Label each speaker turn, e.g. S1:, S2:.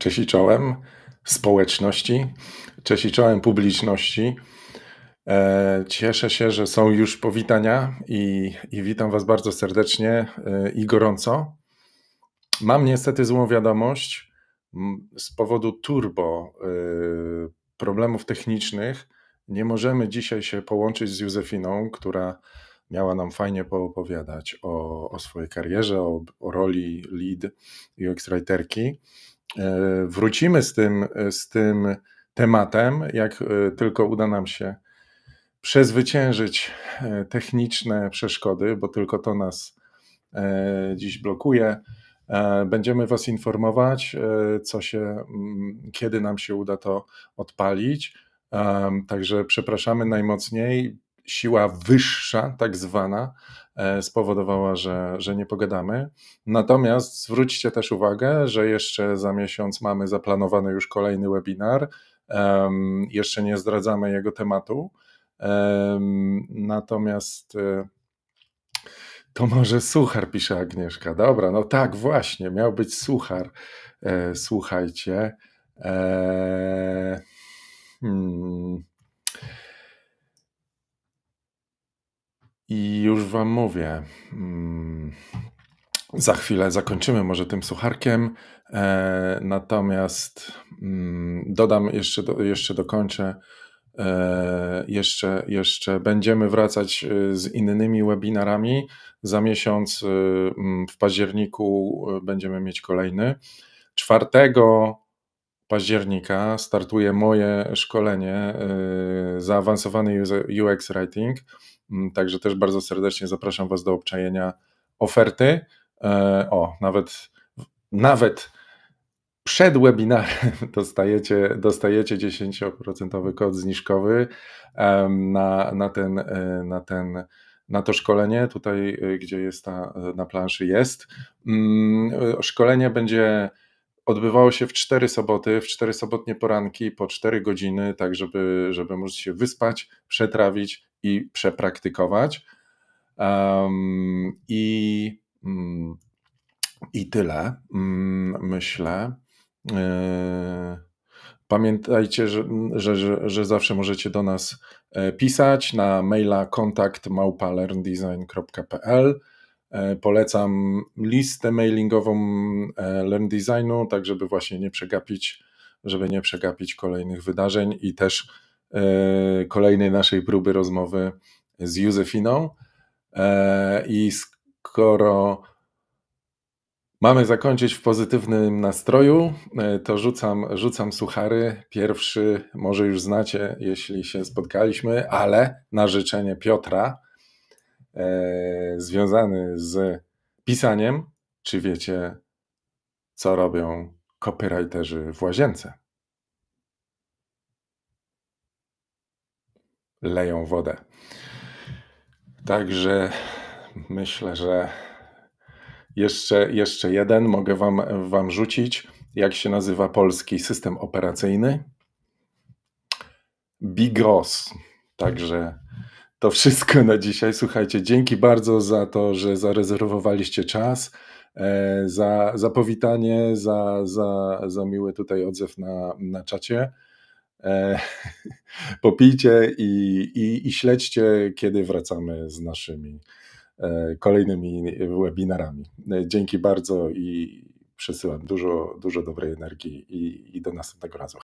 S1: Cześć i czołem społeczności, cześć i czołem publiczności. E, Cieszę się, że są już powitania i, i witam Was bardzo serdecznie e, i gorąco. Mam niestety złą wiadomość. Z powodu turbo e, problemów technicznych nie możemy dzisiaj się połączyć z Józefiną, która miała nam fajnie poopowiadać o, o swojej karierze, o, o roli lead UX writerki. E, Wrócimy z tym, z tym tematem, jak e, tylko uda nam się przezwyciężyć e, techniczne przeszkody, bo tylko to nas e, dziś blokuje. E, Będziemy Was informować, e, co się, mm, kiedy nam się uda to odpalić. Także przepraszamy najmocniej. Siła wyższa, tak zwana, e, spowodowała, że, że nie pogadamy. Natomiast zwróćcie też uwagę, że jeszcze za miesiąc mamy zaplanowany już kolejny webinar. Jeszcze nie zdradzamy jego tematu. Em, Natomiast e, to może suchar, pisze Agnieszka. Dobra, no tak, właśnie, miał być suchar. E, Słuchajcie. Hmm. I już Wam mówię. mm, Za chwilę zakończymy może tym sucharkiem. E, Natomiast mm, dodam jeszcze, do, jeszcze dokończę. E, Jeszcze, jeszcze będziemy wracać e, z innymi webinarami. Za miesiąc mm, w październiku będziemy mieć kolejny. 4 października startuje moje szkolenie e, zaawansowany UX Writing. Mm, Także też bardzo serdecznie zapraszam Was do obczajenia oferty. E, O, nawet, nawet przed webinarem dostajecie, dostajecie 10% kod zniżkowy na, na, ten, e, na, ten, na to szkolenie. Tutaj, e, gdzie jest ta, na planszy jest. Mm, Szkolenie będzie odbywało się w cztery soboty, w cztery sobotnie poranki po 4 godziny, tak żeby, żeby móc się wyspać, przetrawić i przepraktykować. Um, I, mm, I tyle, mm, myślę. E, Pamiętajcie, że, że, że, że zawsze możecie do nas e, pisać na maila kontakt małpa.learndesign.pl. E, Polecam listę mailingową e, Learn Designu, tak żeby właśnie nie przegapić, żeby nie przegapić kolejnych wydarzeń i też e, kolejnej naszej próby rozmowy z Józefiną. I skoro mamy zakończyć w pozytywnym nastroju, to rzucam, rzucam suchary. Pierwszy może już znacie, jeśli się spotkaliśmy, ale na życzenie Piotra, związany z pisaniem. Czy wiecie, co robią copywriterzy w łazience? Leją wodę. Także myślę, że jeszcze, jeszcze jeden mogę wam, wam rzucić. Jak się nazywa polski system operacyjny? Bigos. Także to wszystko na dzisiaj. Słuchajcie, dzięki bardzo za to, że zarezerwowaliście czas, e, za, za powitanie, za, za, za miły tutaj odzew na, na czacie. E, Popijcie i, i, i śledźcie, kiedy wracamy z naszymi e, kolejnymi webinarami. Dzięki bardzo i przesyłam dużo, dużo dobrej energii i, i do następnego razu.